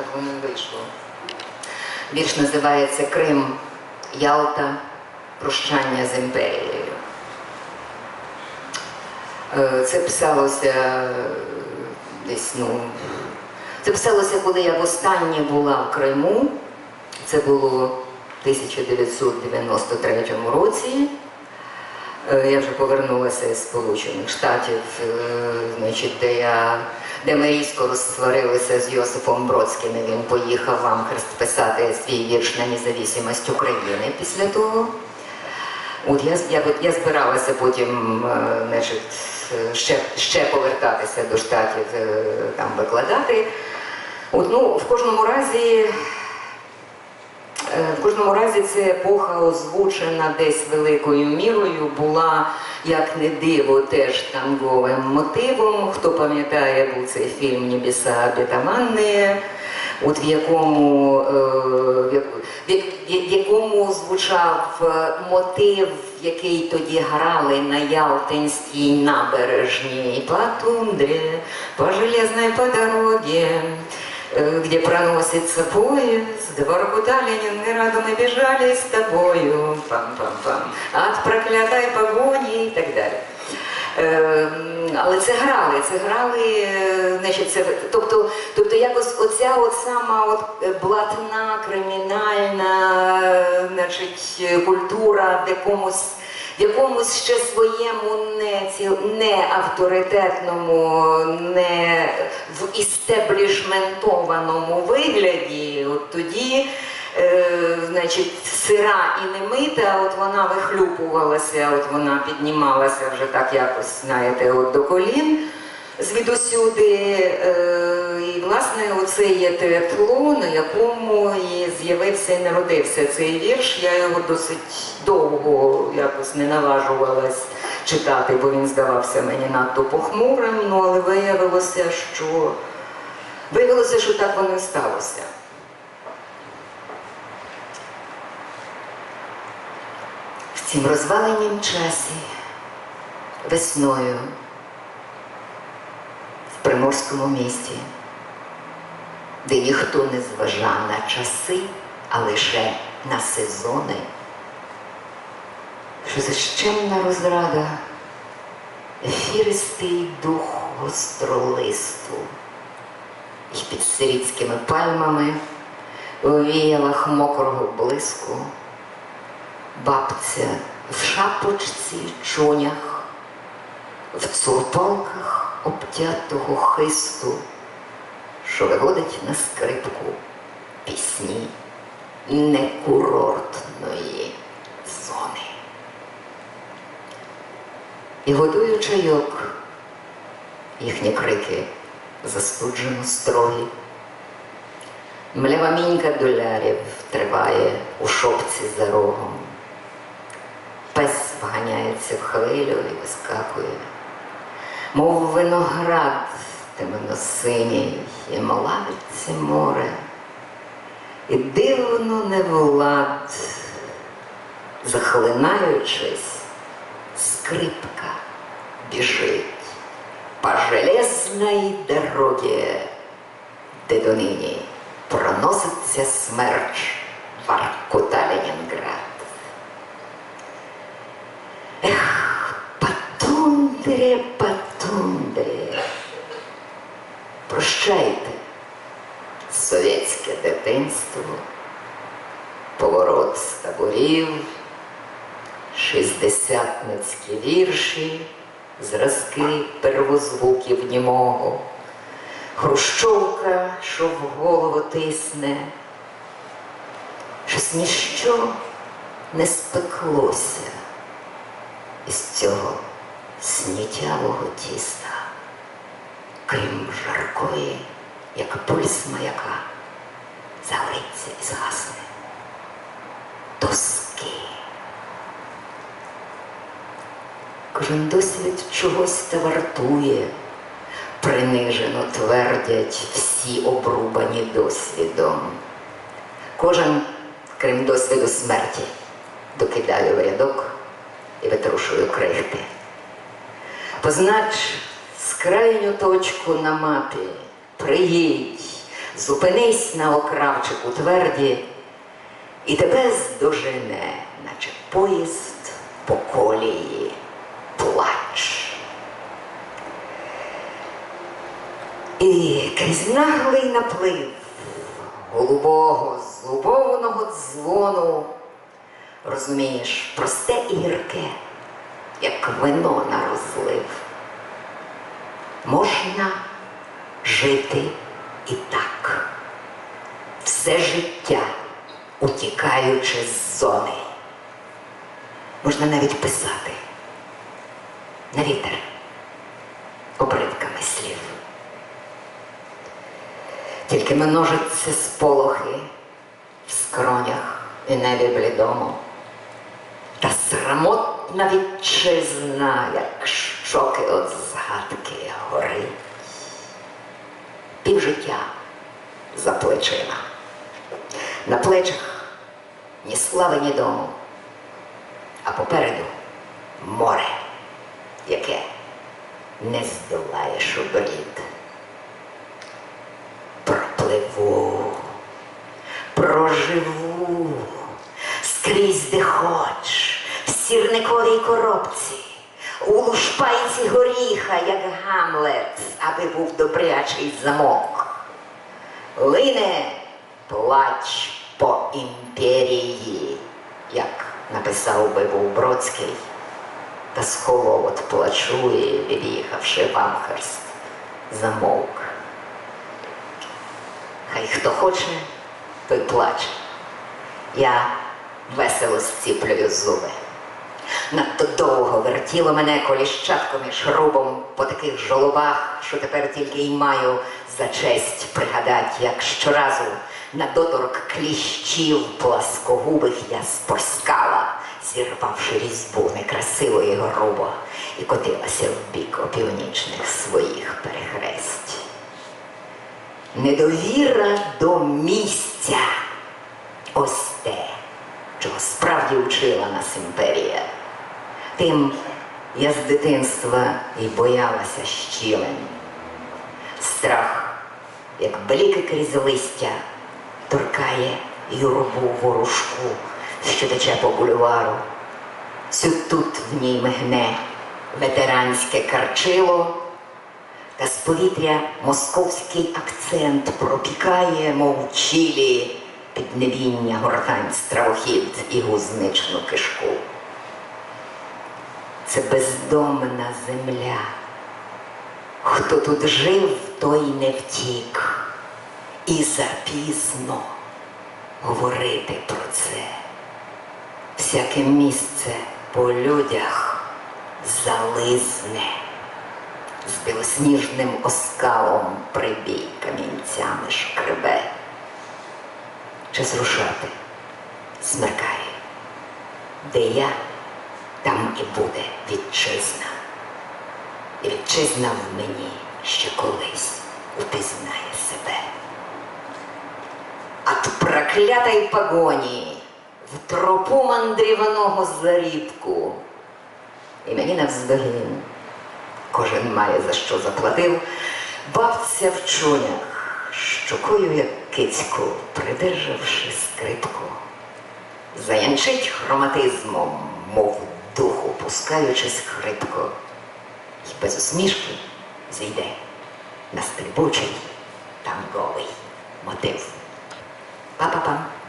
так воно вийшло. Вірш називається Крим, Ялта, Прощання з імперією. Е, Це писалося е, десь, ну. Це писалося, коли я востаннє була в Криму. Це було в 1993 році. Е, Я вже повернулася з Сполучених Штатів, е, значить, де я де ми різко розсварилися з Йосифом Бродським. і Він поїхав в Амхерст писати свій вірш на незалежність України після того. От я, я, я збиралася потім е, значить, ще, ще повертатися до штатів, там викладати. От, ну, в кожному разі В кожному разі ця епоха озвучена десь великою мірою, була, як не диво, теж танговим мотивом. Хто пам'ятає, був цей фільм Небеса обетованні, от в якому, е, в якому звучав е, мотив, який тоді грали на Ялтинській набережній по тундре, по железной по дороге. Э, где проносится поезд, Воркута Ленинграду мы бежали с тобою, пам-пам-пам, от проклятой погоні і так далі. Але це грали, це грали, е, значить, це, тобто, тобто якось оця от сама от е, блатна, кримінальна е, значить, е, культура в якомусь в якомусь ще своєму не, ці, не авторитетному, не істеблішментованому вигляді, от тоді, е, значить, сира і немита, от вона вихлюпувалася, от вона піднімалася вже так якось, знаєте, от до колін звідусюди. Е, і, власне, оце є тетло, на якому і з'явився і народився цей вірш. Я його досить довго якось не наважувалась читати, бо він здавався мені надто похмурим. Ну, але виявилося, що виявилося, що так воно і сталося. В цім розваленім часі весною в приморському місті, де ніхто не зважав на часи, а лише на сезони, що защемна розрада, ефіристий дух гостролисту, і під сирітськими пальмами у віялах мокрого блиску, бабця в шапочці чонях, в цурпалках обтятого хисту, що виводить на скрипку пісні некурортної зони. І годує чайок, їхні крики застуджено строгі. Млява мінька долярів триває у шопці за рогом. Пес вганяється в хвилю і вискакує мов виноград темно-синій, і малавиться море, і дивно невлад, захлинаючись, скрипка біжить по железной дороге, де донині проноситься смерч Воркута Ленінград. Эх, по тундре, по тундре. Прощайте, совєтське дитинство, поворот з таборів, шістдесятницькі вірші, зразки первозвуків німого, хрущовка, що в голову тисне, щось ніщо не спеклося із цього снітявого тіста, крім жаркої, як пульс маяка, загориться і згасне Кожен досвід чогось та вартує, принижено твердять всі обрубані досвідом. Кожен, крім досвіду смерті, докидаю в рядок і витрушую крихти. Познач скрайню точку на мапі, приїдь, Зупинись на окравчику тверді, і тебе здожене, наче поїзд по колії плач. І крізь наглий наплив голубого злубованого дзвону розумієш просте і гірке, як вино на розлив. Можна жити і так, все життя утікаючи з зони. Можна навіть писати на вітер обривками слів. Тільки множаться сполохи в скронях і небі блідому. Та срамотна вітчизна, як щоки от згадки горить. Півжиття за плечима. На плечах ні слави, ні дому, а попереду море, яке не здолаєш у брід. Пропливу, проживу скрізь де хоч, в сірниковій коробці, у лушпайці горіха, як Гамлет, аби був добрячий замок. Лине плач по імперії, як написав би був Бродський, та сховав от плачу від'їхавши в Амхерст, замовк. Хай хто хоче, той плаче. Я весело зціплюю зуби. Надто довго вертіло мене коліщатко між рубом по таких жолобах, що тепер тільки й маю за честь пригадати, як щоразу на доторк кліщів пласкогубих я спорскала, зірвавши різьбу некрасиво і грубо, і котилася в бік опівнічних своїх перехресть. Недовіра до місця. Ось те, чого справді вчила нас імперія. Тим я з дитинства і боялася щілин. Страх, як бліки крізь листя, торкає юрбу ворожку, що тече по бульвару. Всю тут в ній мигне ветеранське карчило, з повітря московський акцент пропікає, мов чілі, піднебіння гортань стравохід і гузничну кишку. Це бездомна земля. Хто тут жив, той не втік. І запізно говорити про це. Всяке місце по людях зализне з білосніжним оскалом прибій камінцями шкребе. Чи зрушати смеркає, де я, там і буде вітчизна. І вітчизна в мені ще колись упізнає себе. От проклятої погоні в тропу мандрівного зарібку. І мені навздогін кожен має за що заплатив, бабця в чунях, щокою, як кицьку, придержавши скрипку, заянчить хроматизмом, мов духу, пускаючись хрипко, і без усмішки зійде на стрибучий танговий мотив. Па-па-пам.